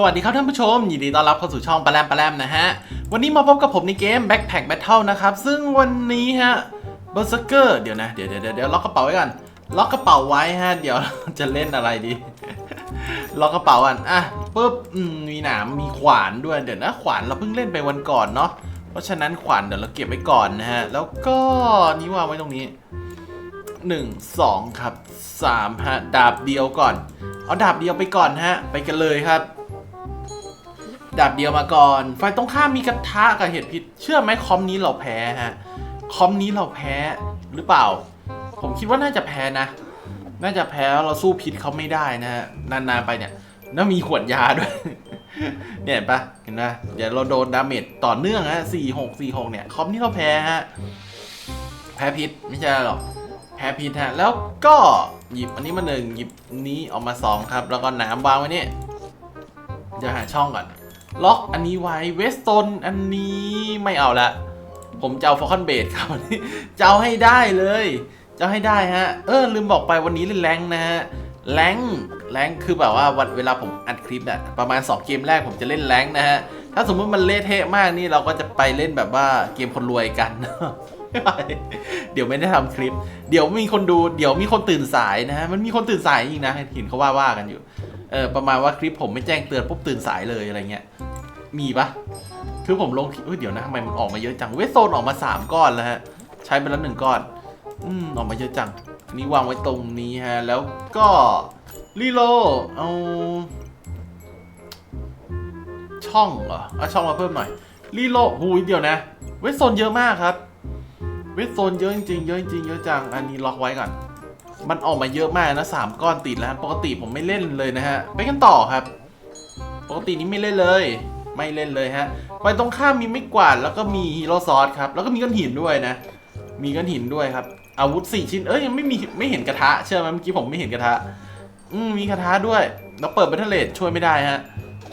สวัสดีครับท่านผู้ชม ยินดีต้อนรับเข้าสู่ช่องปลาแรมปลาแรมนะฮะ วันนี้มาพบกับผมในเกม Backpack Battle นะครับ ซึ่งวันนี้ฮะ Berserker เดี๋ยวนะ เดี๋ยวเดี๋ยวเดี๋ยวล็อกกระเป๋าไว้ก่อนล็อกกระเป๋าไว้ฮะ เดี๋ยวจะเล่นอะไรดี ล็อกกระเป๋าก่อนอะปุ๊บมมีหนามมีขวานด้วยเดี๋ยวนะขวานเราเพิ่งเล่นไปวันก่อนเนาะเพราะฉะนั้นขวานเดี๋ยวเราเก็บไว้ก่อนนะฮะแล้วก็นี่วางไว้ตรงนี้หนึ่งสองครับสามฮะดาบเดียวก่อน เอาดาบเดียวไปก่อนฮะ ไปกันเลยครับ ดาบเดียวมาก่อนไฟตรงข้ามมีกระทะกับเห็ดพิษ เชื่อไหมคอมนี้เราแพ้ฮะ คอมนี้เราแพ้หรือเปล่า ผมคิดว่าน่าจะแพ้นะ น่าจะแพ้เราสู้พิษเขาไม่ได้นะฮะ นานๆไปเนี่ยแล้วมีขวดยาด้วย เนี่ยปะเห็นปะเดี๋ยวเราโดนดาเมจต่อเนื่องฮะสี่หกสี่หกเนี่ย คอมนี้เราแพ้ฮะ แพ้พิษไม่ใช่หรอก แพ้พิษฮะ แล้วก็หยิบอันนี้มาหนึ่งหยิบนี้ออกมาสองครับ แล้วก็หนามวางไว้นี่เดี๋ยวหาช่องก่อน ล็อกอันนี้ไว้เวสตนอันนี้ไม่เอาละ ผมจะเอาฟอลคอนเบดครับจะเอาให้ได้เลย จะให้ได้ฮะ เออลืมบอกไปวันนี้เล่นแรงนะฮะแรงแรงคือแบบว่าวันเวลาผมอัดคลิปเนี่ยประมาณ 2 เกมแรกผมจะเล่นแรงนะฮะ ถ้าสมมติมันเละเทะมากนี่เราก็จะไปเล่นแบบว่าเกมคนรวยกันเดี๋ยวไม่ได้ทำคลิป เดี๋ยวมีคนดู เดี๋ยวมีคนตื่นสายนะฮะ มันมีคนตื่นสายจริงนะเห็นเขาว่าว่ากันอยู่ เออประมาณว่าคลิปผมไม่แจ้งเตือนปุ๊บตื่นสายเลยอะไรเงี้ย มีปะคือผมลงเฮ้ยเดี๋ยวนะทำไมมันออกมาเยอะจังเวสโซนออกมา 3 ก้อนแล้วฮะ ใช้ไปแล้วหนึ่งก้อน อืมออกมาเยอะจังนนี้วางไว้ตรงนี้ฮะ แล้วก็รีโลเอาช่องเหรอเอาช่องมาเพิ่มหน่อยรีโลหูยเดี๋ยวนะ เวสโซนเยอะมากครับ เวสโซนเยอะจริงๆเยอะจริงเยอะจัง อันนี้ล็อกไว้ก่อน มันออกมาเยอะมากนะสามก้อนติดแล้วปกติผมไม่เล่นเลยนะฮะ ไปกันต่อครับ ปกตินี้ไม่เล่นเลย ไม่เล่นเลยฮะไปตรงข้ามมีไม่กวาดแล้วก็มีฮีโร่ซอสครับแล้วก็มีก้อนหินด้วยนะ มีก้อนหินด้วยครับ อาวุธสี่ชิ้นเอ้ยยังไม่มีไม่เห็นกระทะเชื่อไหมเมื่อกี้ผมไม่เห็นกระทะ อืมมีกระทะด้วย แล้วเปิดเบทเทเลตช่วยไม่ได้ฮะ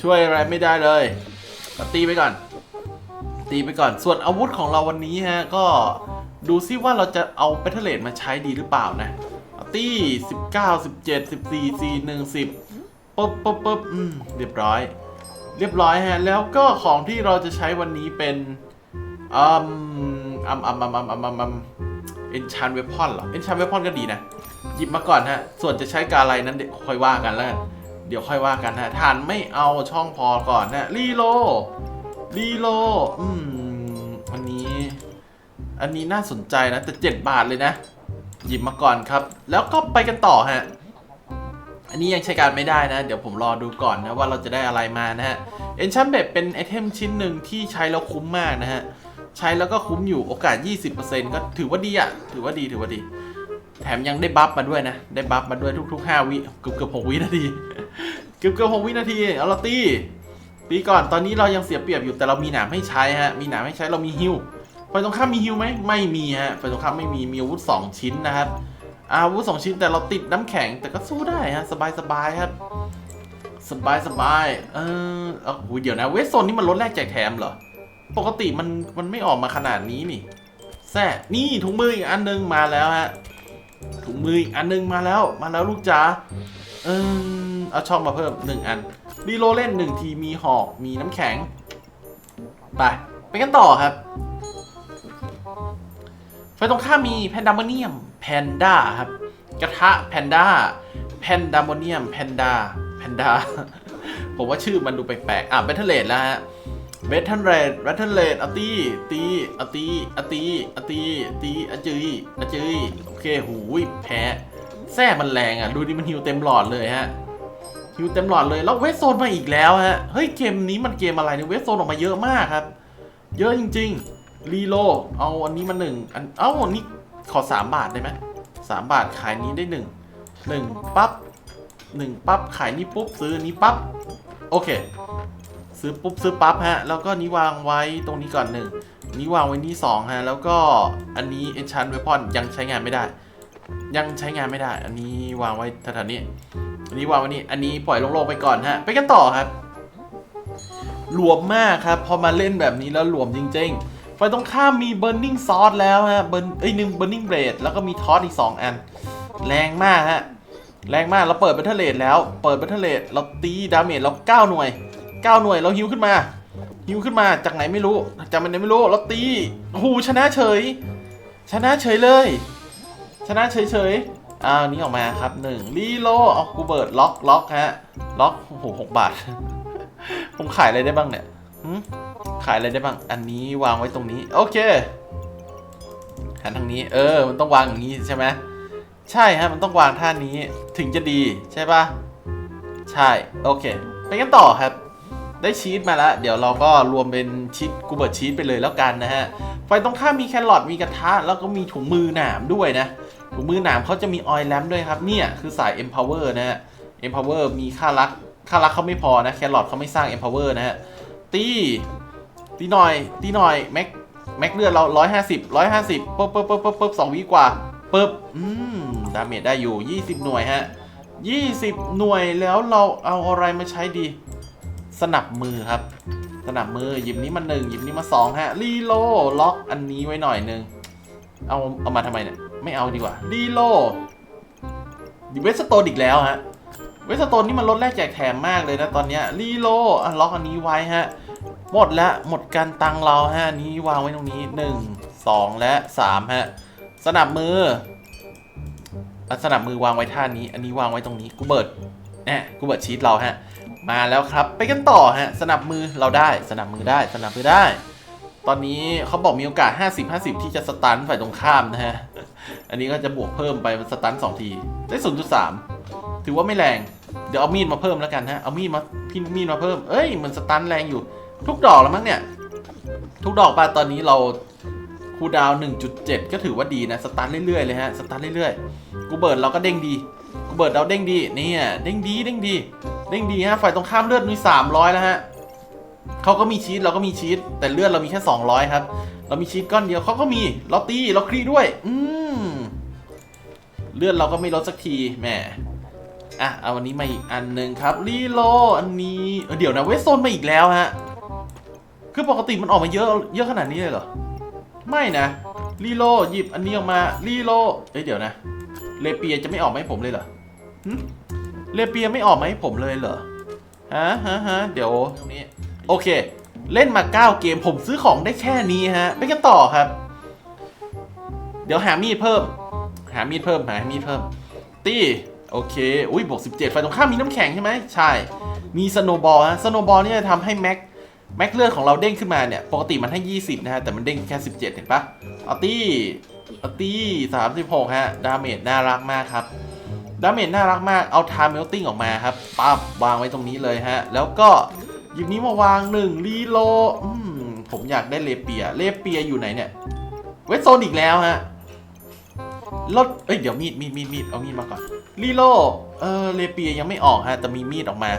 ช่วยอะไรไม่ได้เลยก็ตีไปก่อน ตีไปก่อนส่วนอาวุธของเราวันนี้ฮะก็ดูซิว่าเราจะเอาเบทเทเลตมาใช้ดีหรือเปล่านะ ตี้สิบเก้าสิบเจ็ดสิบสี่สี่หนึ่งสิบปุ๊บปุ๊บปุ๊บอืมเรียบร้อย เรียบร้อยฮะ แล้วก็ของที่เราจะใช้วันนี้เป็นอืมอืมอืมอืมอืมอืมอืมเอนชานเวพอนเหรอเอนชานเวพอนก็ดีนะ หยิบมาก่อนฮะ ส่วนจะใช้กาอะไรนั้นเดี๋ยวค่อยว่ากันแล้วเดี๋ยวค่อยว่ากันฮะทานไม่เอาช่องพอก่อนนะรีโลรีโลอืมอันนี้ อันนี้น่าสนใจนะแต่เจ็ดบาทเลยนะ หยิบมาก่อนครับ แล้วก็ไปกันต่อฮะ อันนี้ยังใช้การไม่ได้นะ เดี๋ยวผมรอดูก่อนนะว่าเราจะได้อะไรมานะฮะเอนชันเบดเป็นไอเทมชิ้นหนึ่งที่ใช้แล้วคุ้มมากนะฮะ ใช้แล้วก็คุ้มอยู่โอกาส 20%ก็ถือว่าดีอะถือว่าดีถือว่าดี แถมยังได้บัฟมาด้วยนะ ได้บัฟมาด้วยทุกๆ 5 วิเกือบเกือบ6วินาทีเกือบเกือบ6วินาทีเอาเราตีตีก่อนตอนนี้เรายังเสียเปรียบอยู่แต่เรามีหนามให้ใช้ฮะมีหนามให้ใช้เรามีฮิว ไฟตรงข้ามมีฮิวไหมไม่มีฮะไฟตรงข้ามไม่มีมีอาวุธ 2 ชิ้นนะครับอาวุธ2ชิ้นแต่เราติดน้ำแข็งแต่ก็สู้ได้ฮะสบายสบายครับ สบายสบายเออเอาโอ้ยเดี๋ยวนะ เวสโซนนี่มันลดแลกแจกแถมเหรอ ปกติมันมันไม่ออกมาขนาดนี้นี่แซ่นี่ถุงมืออีกอันนึงมาแล้วฮะถุงมืออีกอันนึงมาแล้ว มาแล้วลูกจ๋าเออเอาช่องมาเพิ่มหนึ่งอันรีโลเล่นหนึ่งทีมีหอกมีน้ำแข็งไปไปกันต่อครับ ไฟตรงข้ามมีแพนดามเนียมแพนด้าครับ กระทะแพนด้าแพนดามเนียมแพนด้าแพนด้าผมว่าชื่อมันดูแปลกๆ อะเบทเทเลตแล้วฮะเบทเทเรดเบทเทเรดอตีตีอตีอตีอตีตีอจืยอจืยโอเคหูยแพ้แซ่มันแรงอะ ดูดิมันฮิวเต็มหลอดเลยฮะฮิวเต็มหลอดเลยแล้วเวสโซนมาอีกแล้วฮะ เฮ้ยเกมนี้มันเกมอะไรเนี่ยเวสโซนออกมาเยอะมากครับ เยอะจริง ๆ รีโลเอาอันนี้มาหนึ่งอันเอ้าอันนี้ขอสามบาทได้ไหมสามบาทขายนี้ได้หนึ่งหนึ่งปั๊บหนึ่งปั๊บขายนี้ปุ๊บซื้อนี้ปั๊บโอเค ซื้อปุ๊บซื้อปั๊บฮะ แล้วก็นี้วางไว้ตรงนี้ก่อนหนึ่งนี้วางไว้นี่สองฮะ แล้วก็อันนี้ enchant weapon ยังใช้งานไม่ได้ ยังใช้งานไม่ได้ อันนี้วางไว้แถวๆนี้อันนี้วางไว้นี่อันนี้ปล่อยโล่งๆไปก่อนฮะ ไปกันต่อครับหลวมมากครับ พอมาเล่นแบบนี้แล้วหลวมจริง ๆ ไฟตรงข้ามมี burning sword แล้วฮะเบิร์นเอ้ยหนึ่ง burning blade แล้วก็มีทอสอีก 2 อัน แรงมากฮะ แรงมากเราเปิด battle rate แล้วเปิด battle rate เราตีดาเมจเรา 9 หน่วยเก้าหน่วยเราฮิวขึ้นมาฮิวขึ้นมาจากไหนไม่รู้จากไหนไม่รู้เราตีโอ้ชนะเฉย ชนะเฉยเลย ชนะเฉยเฉยอ้าวนี้ออกมาครับหนึ่งรีโลเอากูเบิร์ดล็อกล็อกฮะล็อกโอ้โหหกบาท ผมขายอะไรได้บ้างเนี่ย ขายอะไรได้บ้าง อันนี้วางไว้ตรงนี้ โอเคหันทางนี้ เออ มันต้องวางอย่างนี้ใช่ไหมใช่ฮะ มันต้องวางท่านี้ถึงจะดีใช่ปะใช่ โอเค ไปกันต่อครับ ได้ชีสมาแล้ว เดี๋ยวเราก็รวมเป็นชีสกูเบิร์ตชีสไปเลยแล้วกันนะฮะไฟตรงข้ามมีแครอทมีกระทะ แล้วก็มีถุงมือหนามด้วยนะ ถุงมือหนามเขาจะมีออยล์แลมด้วยครับ เนี่ยคือสาย empower นะฮะ empower มีค่ารักค่ารักเขาไม่พอนะ แครอทเขาไม่สร้าง empower นะฮะ ตี ตีหน่อย ตีหน่อยแม็กแม็กเลือดเราร้อยห้าสิบร้อยห้าสิบปึ๊บปึ๊บปึ๊บปึ๊บปึ๊บสองวิกว่าปึ๊บอืมดาเมจได้อยู่ยี่สิบหน่วยฮะยี่สิบหน่วยแล้วเราเอาอะไรมาใช้ดี สนับมือครับ สนับมือหยิบนี้มาหนึ่งหยิบนี้มาสองฮะรีโลล็อกอันนี้ไว้หน่อยหนึ่งเอาเอามาทำไมเนี่ยไม่เอาดีกว่ารีโลดิเวสโตนอีกแล้วฮะเวสโตนนี่มันลดแลกแจกแถมมากเลยนะตอนเนี้ยรีโลอะล็อกอันนี้ไว้ฮะ หมดแล้วหมดการตังเราฮะนี้วางไว้ตรงนี้หนึ่งสองและสามฮะ สนับมืออะสนับมือวางไว้ท่านี้ อันนี้วางไว้ตรงนี้กูเบิร์ดแน่กูเบิร์ดชีตเราฮะ มาแล้วครับ ไปกันต่อฮะ สนับมือเราได้ สนับมือได้ สนับมือได้ ตอนนี้เขาบอกมีโอกาส 50 50 ที่จะสตันฝ่ายตรงข้ามนะฮะ อันนี้ก็จะบวกเพิ่มไปสตัน2ทีได้0.3ถือว่าไม่แรง เดี๋ยวเอามีดมาเพิ่มแล้วกันฮะ เอามีดมาพินมีดมาเพิ่ม เอ้ยมันสตันแรงอยู่ ทุกดอกแล้วมั้งเนี่ย ทุกดอกป่ะตอนนี้เราคูดาว 1.7 ก็ถือว่าดีนะ สตันเรื่อยๆเลยฮะ สตันเรื่อยๆ กูเบิร์ดเราก็เด้งดี กูเบิร์ดเราเด้งดีนี่เด้งดีเด้งดี เด้งดีฮะ ฝ่ายตรงข้ามเลือดมี300 แล้วฮะเขาก็มีชีสเราก็มีชีสแต่เลือดเรามีแค่ 200 ครับ เรามีชีสก้อนเดียวเขาก็มี เราตี เราครีด้วย อืมเลือดเราก็ไม่ลดสักทีแหมอะ เอาวันนี้มาอีกอันหนึ่งครับรีโลอันนี้เออเดี๋ยวนะเวสโซนมาอีกแล้วฮะ คือปกติมันออกมาเยอะเยอะขนาดนี้เลยเหรอ ไม่นะรีโลหยิบอันนี้ออกมารีโลเอ้ยเดี๋ยวนะ เลเปียจะไม่ออกมาให้ผมเลยเหรอเลเปียไม่ออกมาให้ผมเลยเหรอฮะฮะฮะเดี๋ยวตรงนี้โอเค เล่นมา 9 เกมผมซื้อของได้แค่นี้ฮะ ไปกันต่อครับ เดี๋ยวหามีดเพิ่ม หามีดเพิ่มหามีดเพิ่ม ตีโอเค อุ้ยบวก17ไฟตรงข้ามมีน้ำแข็งใช่ไหม ใช่ มีสโนบอลฮะ สโนบอลเนี่ยทำให้แม็ก แม็กเลือดของเราเด้งขึ้นมาเนี่ย ปกติมันให้ 20 นะฮะ แต่มันเด้งแค่ 17 เห็นปะเอาตี้เอาตี้36 ฮะ ดาเมจน่ารักมากครับ ดาเมจน่ารักมาก เอาทามเมลติ้งออกมาครับปั๊บวางไว้ตรงนี้เลยฮะ แล้วก็หยิบนี้มาวางหนึ่งรีโลผมอยากได้เลเปีย เลเปียอยู่ไหนเนี่ย เวสโซนอีกแล้วฮะรถเอ้ย เดี๋ยวมีดมีดมีดมีดเอามีดมาก่อนรีโลเออเลเปียยังไม่ออกฮะ แต่มีมีดออกมา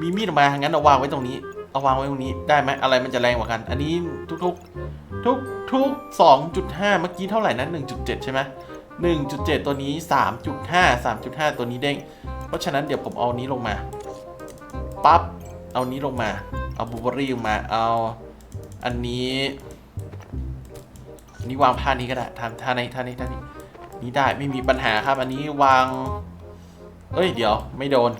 มีมีดออกมางั้นเอาวางไว้ตรงนี้ เอาวางไว้ตรงนี้ได้ไหมอะไรมันจะแรงกว่ากัน อันนี้ทุกๆ ทุกทุกสองจุดห้าเมื่อกี้เท่าไหร่นะหนึ่งจุดเจ็ดใช่ไหม1.7ตัวนี้3.5 3.5ตัวนี้เด้ง เพราะฉะนั้นเดี๋ยวผมเอานี้ลงมาปั๊บเอานี้ลงมา เอาบูเบอรี่ลงมาเอาอันนี้อันนี้วางผ้านี้ก็ได้ทำท่านี้ท่านี้ท่านี้นี้ได้ไม่มีปัญหาครับ อันนี้วาง เอ้ยเดี๋ยว ไม่โดน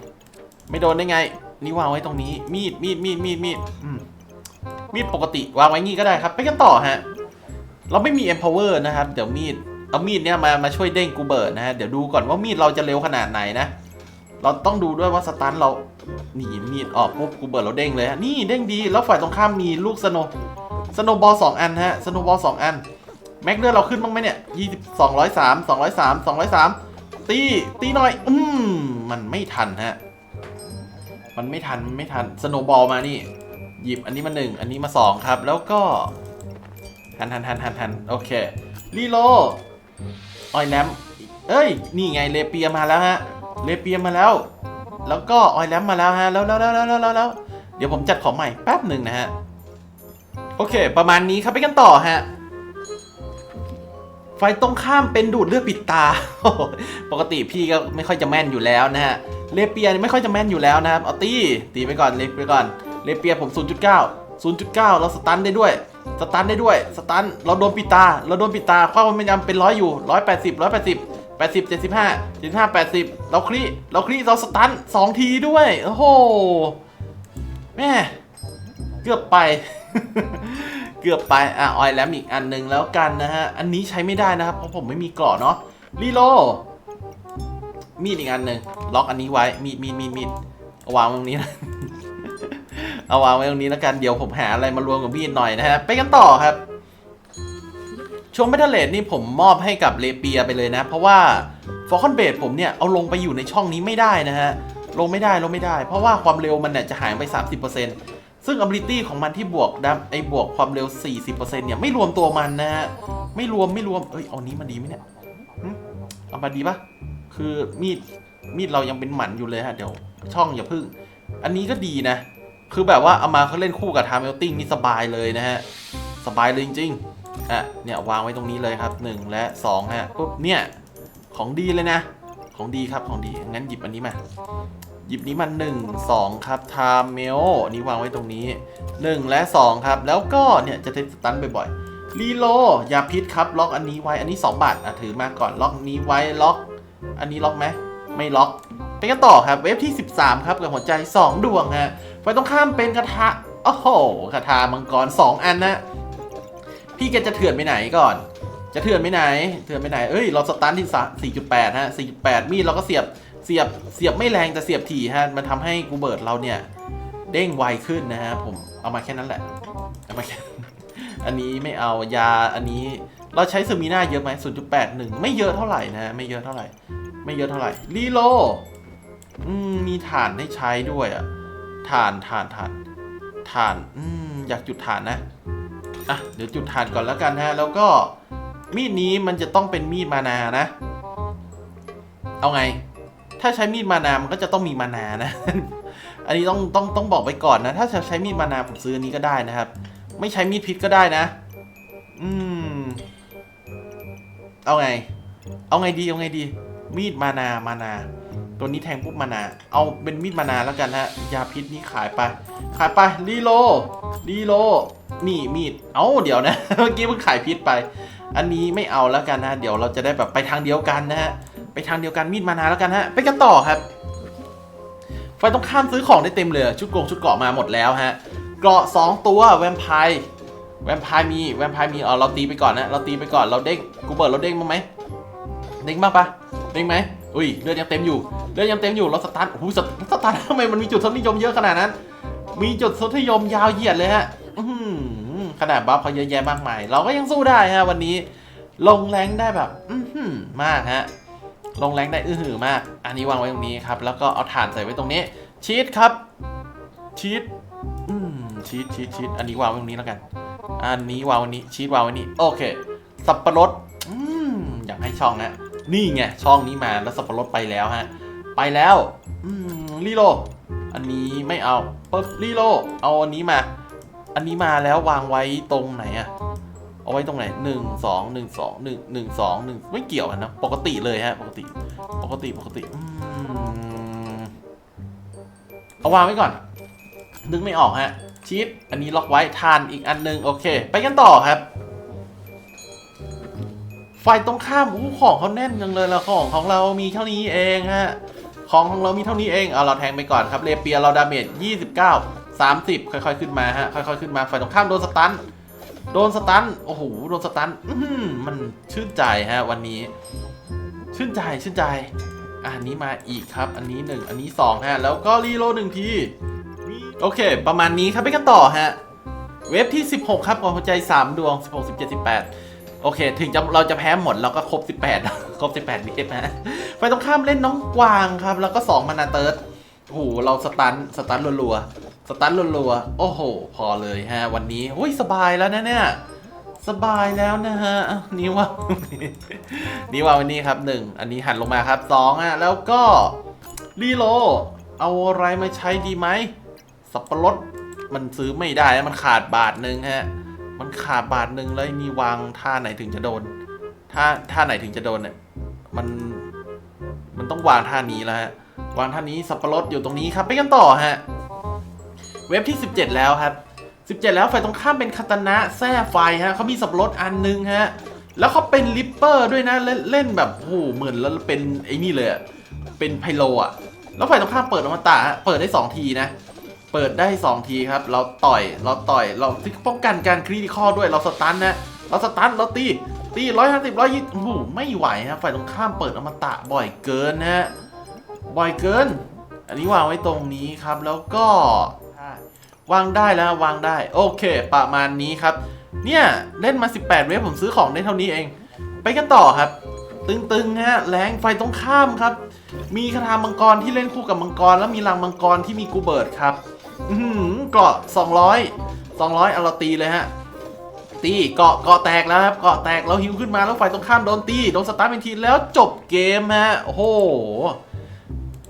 ไม่โดนได้ไง นี่วางไว้ตรงนี้ มีด มีด มีด มีด มีดมมีดปกติวางไว้งี้ก็ได้ครับ ไปกันต่อฮะ เราไม่มี empower นะครับ เดี๋ยวมีด เอามีดเนี่ยมามาช่วยเด้งกูเบิร์ดนะฮะ เดี๋ยวดูก่อนว่ามีดเราจะเร็วขนาดไหนนะ เราต้องดูด้วยว่าสตันเราหนีมีดออกปุ๊บกูเบิร์ดเราเด้งเลยฮะ นี่เด้งดี แล้วฝ่ายตรงข้ามมีลูกสโนสโนบอลสองอันฮะ สโนบอลสองอัน แม็กเลือดเราขึ้นบ้างไหมเนี่ยยี่สิบสองร้อยสามสองร้อยสามสองร้อยสามตี ตีหน่อย อืมมันไม่ทันฮะ มันไม่ทันมันไม่ทันสโนบอลมานี่ หยิบอันนี้มาหนึ่งอันนี้มาสองครับ แล้วก็หันหันหันหันหันโอเครีโลออยแลมเอ้ย นี่ไงเลเปียมาแล้วฮะเลเปียมาแล้ว แล้วก็ออยแลมมาแล้วฮะแล้วแล้วแล้วแล้วแล้วแล้วเดี๋ยวผมจัดของใหม่แป๊บหนึ่งนะฮะโอเค ประมาณนี้ครับไปกันต่อฮะไฟตรงข้ามเป็นดูดเลือดปิดตา ปกติพี่ก็ไม่ค่อยจะแม่นอยู่แล้วนะฮะ เลเปียไม่ค่อยจะแม่นอยู่แล้วนะครับเอาตีตีไปก่อนเลไปก่อนเลเปียผม 0.9 0.9 เราสตันได้ด้วย สตันได้ด้วย สตัน เราโดนปิดตา เราโดนปิดตาความมันยำเป็นร้อยอยู่180 180 80 75 75 80เราคลีเราคลีเราสตันสองทีด้วย โอ้โห แม่ เกือบไป เกือบไป อะออยแลมอีกอันหนึ่งแล้วกันนะฮะ อันนี้ใช้ไม่ได้นะครับ เพราะผมไม่มีเกราะเนาะรีโล มีดอีกอันหนึ่งล็อกอันนี้ไว้มีดมีดมีดมีดเอาวางไว้ตรงนี้นะ เอาวางไว้ตรงนี้แล้วกันเดี๋ยวผมหาอะไรมารวมกับมีดหน่อยนะฮะไปกันต่อครับ ช่วงเมทัลเลดนี่ผมมอบให้กับเลเปียไปเลยนะ เพราะว่าฟอร์คอนเบดผมเนี่ยเอาลงไปอยู่ในช่องนี้ไม่ได้นะฮะลงไม่ได้ลงไม่ได้ เพราะว่าความเร็วมันเนี่ยจะหายไป 30%ซึ่ง ability ของมันที่บวกดับไอ้บวกความเร็ว 40%เนี่ยไม่รวมตัวมันนะฮะไม่รวมไม่รวมเอ้ยเอานี้มาดีไหมเนี่ยเอามาดีปะ คือมีดมีดเรายังเป็นหมันอยู่เลยฮะเดี๋ยวช่องอย่าพึ่ง อันนี้ก็ดีนะ คือแบบว่าเอามาเขาเล่นคู่กับทามเมลติ้งนี่สบายเลยนะฮะ สบายเลยจริงๆอะเนี่ยวางไว้ตรงนี้เลยครับ 1 และ2ฮะปุ๊บเนี่ยของดีเลยนะ ของดีครับของดีงั้นหยิบอันนี้มาหยิบนี้มา1 2 ครับทามเมลนี่วางไว้ตรงนี้ 1 และ 2 ครับ แล้วก็เนี่ยจะได้สตันบ่อยๆรีโลยาพิษครับ ล็อกอันนี้ไว้อันนี้ 2 บาทอะถือมาก่อนล็อกนี้ไว้ล็อก อันนี้ล็อกไหมไม่ล็อกไปกันต่อครับเวฟที่ 13 ครับกับหัวใจ 2 ดวงฮะไฟต้องข้ามเป็นกระทะโอ้โหกระทามังกร 2 อันนะพี่แกจะเถื่อนไปไหนก่อน จะเถื่อนไปไหน เถื่อนไปไหนเอ้ยเราสตาร์ทที่สะ4.8 ฮะ 4.8 มีดเราก็เสียบเสียบเสียบไม่แรงแต่เสียบถี่ฮะมันทำให้กูเบิร์ดเราเนี่ย เด้งไวขึ้นนะฮะผมเอามาแค่นั้นแหละเอามาแค่อันนี้ไม่เอายาอันนี้ เราใช้ซูมิน่าเยอะไหม0.81 ไม่เยอะเท่าไหร่นะ ไม่เยอะเท่าไหร่ ไม่เยอะเท่าไหร่รีโลมมีถ่านให้ใช้ด้วยอะถ่านถ่านถ่านถ่านอืมอยากจุดถ่านนะ อะ เดี๋ยวจุดถ่านก่อนแล้วกันฮะ แล้วก็มีดนี้มันจะต้องเป็นมีดมานานะ เอาไง ถ้าใช้มีดมานา มันก็จะต้องมีมานานะ อันนี้ต้องต้องต้องบอกไปก่อนนะ ถ้าจะใช้มีดมานาผมซื้ออันนี้ก็ได้นะครับ ไม่ใช้มีดพิษก็ได้นะ อืม เอาไง เอาไงดี เอาไงดี มีดมานา มานา ตัวนี้แทงปุ๊บมานา เอาเป็นมีดมานาแล้วกันฮะ ยาพิษนี่ขายไป ขายไปรีโลรีโล นี่มีด เอ้าเดี๋ยวนะ เมื่อกี้เพิ่งขายพิษไป อันนี้ไม่เอาแล้วกันนะ เดี๋ยวเราจะได้แบบไปทางเดียวกันนะฮะ ไปทางเดียวกันมีดมานาแล้วกันฮะ ไปกันต่อครับไฟต้องข้ามซื้อของได้เต็มเลย ชุดกรงชุดเกาะมาหมดแล้วฮะ เกราะสองตัวแวมไพร์ แวมไพร์มีแวมไพร์มีเอเราตีไปก่อนนะเราตีไปก่อนเราเด้งกูเบิร์ดเราเด้งบ้างไหมเด้งบ้างปะเด้งไหมอุ้ยเลือดยังเต็มอยู่เลือดยังเต็มอยู่เราสตาร์ทโอ้โหสตสตาร์ททำไมมันมีจุดทศนิยมเยอะขนาดนั้น มีจุดทศนิยมยาวเหยียดเลยฮะอื้อหือขนาดบัฟเขาเยอะแยะมากมาย เราก็ยังสู้ได้ฮะวันนี้ ลงแรงได้แบบอืมากฮะลงแรงได้อื้อหือมาก อันนี้วางไว้ตรงนี้ครับ แล้วก็เอาถ่านใส่ไว้ตรงนี้ชีสครับชีสอืมชีสชีสชีสอันนี้วางไว้ตรงนี้แล้วกัน อันนี้วางว้นี้ชีสวางว้นี้ โอเค สับปะรดอืมอยากให้ช่องนะนี่ไงช่องนี้มาแล้วสับปะรดไปแล้วฮะ ไปแล้วอืมรีโลอันนี้ไม่เอาปึ๊บรีโลเอาอันนี้มา อันนี้มาแล้ววางไว้ตรงไหนอะเอาไว้ตรงไหนหนึ่งสองหนึ่งสองหนึ่งหนึ่งสองหนึ่งไม่เกี่ยวนะ ปกติเลยฮะ ปกติ ปกติปกติอืมเอาวางไว้ก่อน นึกไม่ออกฮะ ชีสอันนี้ล็อกไว้ทานอีกอันหนึงโอเค ไปกันต่อครับไฟตรงข้ามอู้ของเขาแน่นจังเลยละของของเรามีเท่านี้เองฮะของของเรามีเท่านี้เองเอาเราแทงไปก่อนครับเลเปียเราดาเมจ29 30 ค่อยๆขึ้นมาฮะค่อยๆขึ้นมาไฟตรงข้ามโดนสตันโดนสตันโอ้โหโดนสตันมันชื่นใจฮะวันนี้ ชื่นใจชื่นใจอันนี้มาอีกครับ อันนี้ 1 อันนี้2ฮะแล้วก็รีโลหนึ่งที โอเค ประมาณนี้ครับไปกันต่อฮะ เว็บที่ 16 ครับของหัวใจ 3 ดวง 16 17 18 โอเค ถึงจะเราจะแพ้หมดเราก็ครบ 18 ครบ 18วิเอฟฮะไฟตรงข้ามเล่นน้องกวางครับ แล้วก็ 2 มานาเติร์ดโอ้โหเราสตันสตันรัวๆสตันรัวๆโอ้โห พอเลยฮะ วันนี้หุ้ยสบายแล้วนะเนี่ยสบายแล้วนะฮะนี่ว่านี่ว่าวันนี้ครับหนึ่งอันนี้หันลงมาครับสองอะแล้วก็รีโลเอาอะไรมาใช้ดีไหม สับปะรดมันซื้อไม่ได้มันขาดบาทหนึ่งฮะ มันขาดบาทหนึ่งแล้วนี่วางท่าไหนถึงจะโดนท่าท่าไหนถึงจะโดนเนี่ยมันมันต้องวางท่านี้แล้วฮะวางท่านี้สับปะรดอยู่ตรงนี้ครับไปกันต่อฮะเว็บที่ 17 แล้วครับ 17 แล้วไฟตรงข้ามเป็นคาตานะแท้ไฟฮะเขามีสับปะรดอันหนึงฮะแล้วเขาเป็นลิปเปอร์ด้วยนะเล่นเล่นแบบโอ้โหเหมือนแล้วเป็นไอ้นี่เลยเป็นไพโลอะแล้วไฟตรงข้ามเปิดอมตะฮะเปิดได้ 2 ทีนะ เปิดได้ 2 ทีครับ เราต่อย เราต่อย เราป้องกันการคริติคอด้วย เราสตันนะ เราสตัน เราตี ตีร้อยห้าสิบร้อยยี่โอ้โหไม่ไหวฮะฝ่ายตรงข้ามเปิดอมตะบ่อยเกินนะ บ่อยเกิน อันนี้วางไว้ตรงนี้ครับ แล้วก็วางได้แล้ววางได้ โอเค ประมาณนี้ครับ เนี่ยเล่นมา 18 เวฟผมซื้อของได้เท่านี้เอง ไปกันต่อครับ ตึงๆฮะแรงไฟตรงข้ามครับ มีคาถามังกรที่เล่นคู่กับมังกร แล้วมีรังมังกรที่มีกูเบิร์ดครับ อือหือเกาะ200 200เอาเราตีเลยฮะ ตีเกาะเกาะแตกแล้วครับเกาะแตกเราหิวขึ้นมาแล้วฝ่ายตรงข้ามโดนตีโดนสตาร์เป็นทีแล้วจบเกมฮะโอ้โห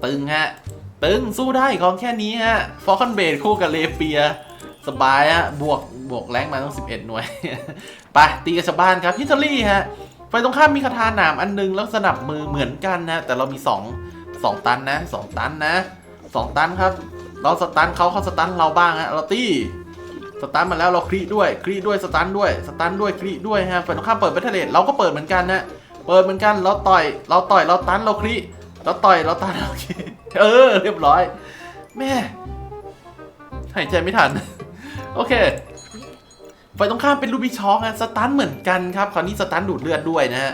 ตึงฮะตึงสู้ได้ของแค่นี้ฮะฟอร์คอนเบดคู่กับเลเปีย สบายฮะบวกบวกแรงมาตั้ง11 หน่วย ไปตีกับชาวบ้านครับฮิตเตอรี่ฮะไฟตรงข้ามมีคาถาหนามอันนึงแล้วสนับมือเหมือนกันนะแต่เรามี 2 2 ตันนะ 2 ตันนะ 2 ตันครับ เราสตันเขาเขาสตันเราบ้างฮะเราตีสตันมาแล้วเราครีด้วยครีด้วยสตันด้วยสตันด้วยครีด้วยฮะไฟตรงข้ามเปิดเบทเทเลตเราก็เปิดเหมือนกันนะเปิดเหมือนกันเราต่อย เราต่อยเราตันเราครีเราต่อยเราตันเราครีเออ เรียบร้อย แม่หายใจไม่ทัน โอเคฝ่ายตรงข้ามเป็นลูบิช็อกฮะสตันเหมือนกันครับคราวนี้สตันดูดเลือดด้วยนะฮะ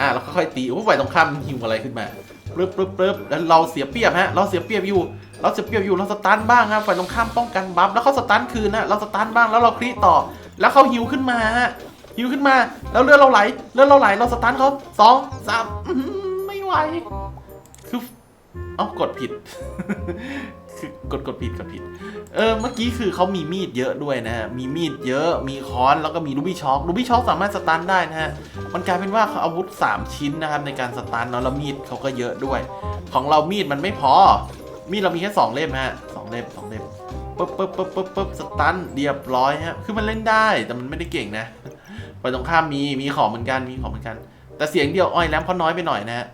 อ่าแล้วค่อยๆตีโอ้ฝ่ายตรงข้ามมันหิวอะไรขึ้นมา ปึ๊บปึ๊บปึ๊บแล้วเราเสียเปรียบฮะ เราเสียเปรียบอยู่ เราเสียเปรียบอยู่เราสตันบ้างครับฝ่ายตรงข้ามป้องกันบัฟแล้วเขาสตันคืนนะเราสตันบ้างแล้วเราคลีต่อ แล้วเขาหิวขึ้นมาฮะหิวขึ้นมา แล้วเลือดเราไหลเลือดเราไหลเราสตันเขาสองสามไม่ไหวคือ เอ้ากดผิด คือกดกดผิดกดผิด เออ เมื่อกี้คือเขามีมีดเยอะด้วยนะฮะ มีมีดเยอะ มีค้อน แล้วก็มีลูบี้ช็อคลูบี้ช็อคสามารถสตันได้นะฮะ มันกลายเป็นว่าเขาอาวุธ 3 ชิ้นนะครับในการสตันเนาะ แล้วมีดเขาก็เยอะด้วย ของเรามีดมันไม่พอ มีดเรามีแค่ 2 เล่มฮะสองเล่มสองเล่มปึ๊บปึ๊บปึ๊บปึ๊บปึ๊บสตันเรียบร้อยฮะ คือมันเล่นได้ แต่มันไม่ได้เก่งนะไปตรงข้ามมี มีของเหมือนกัน มีของเหมือนกัน แต่เสียงเดียวอ้อยแรมเขาน้อยไปหน่อยนะฮะ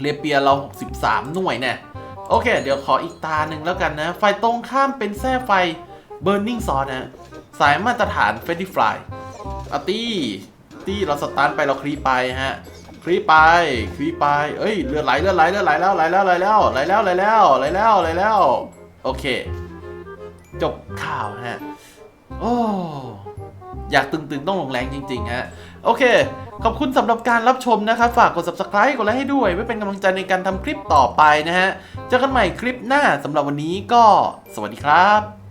เรเปียเรา 63 หน่วยเนี่ย โอเค เดี๋ยวขออีกตาหนึ่งแล้วกันนะ ไฟตรงข้ามเป็นแส้ไฟ Burning s w o นะ สายมาตรฐาน f e d i f y อาตี้ตี้เราสตาร์ทไปเราคลีไปฮะคลีไปคลีไป เอ้ยเลือดไหลเลือดไหลเลือดไหลแล้วไหลแล้วไหลแล้วไหลแล้วไหลแล้วไหลแล้วไหลแล้ว โอเค จบข่าวฮะ อยากตึงๆ ต้องลงแรงจริงๆฮะโอเค ขอบคุณสำหรับการรับชมนะครับ ฝากกด subscribe กดไลค์ให้ด้วย ไว้เป็นกำลังใจในการทำคลิปต่อไปนะฮะ เจอกันใหม่คลิปหน้าสำหรับวันนี้ก็สวัสดีครับ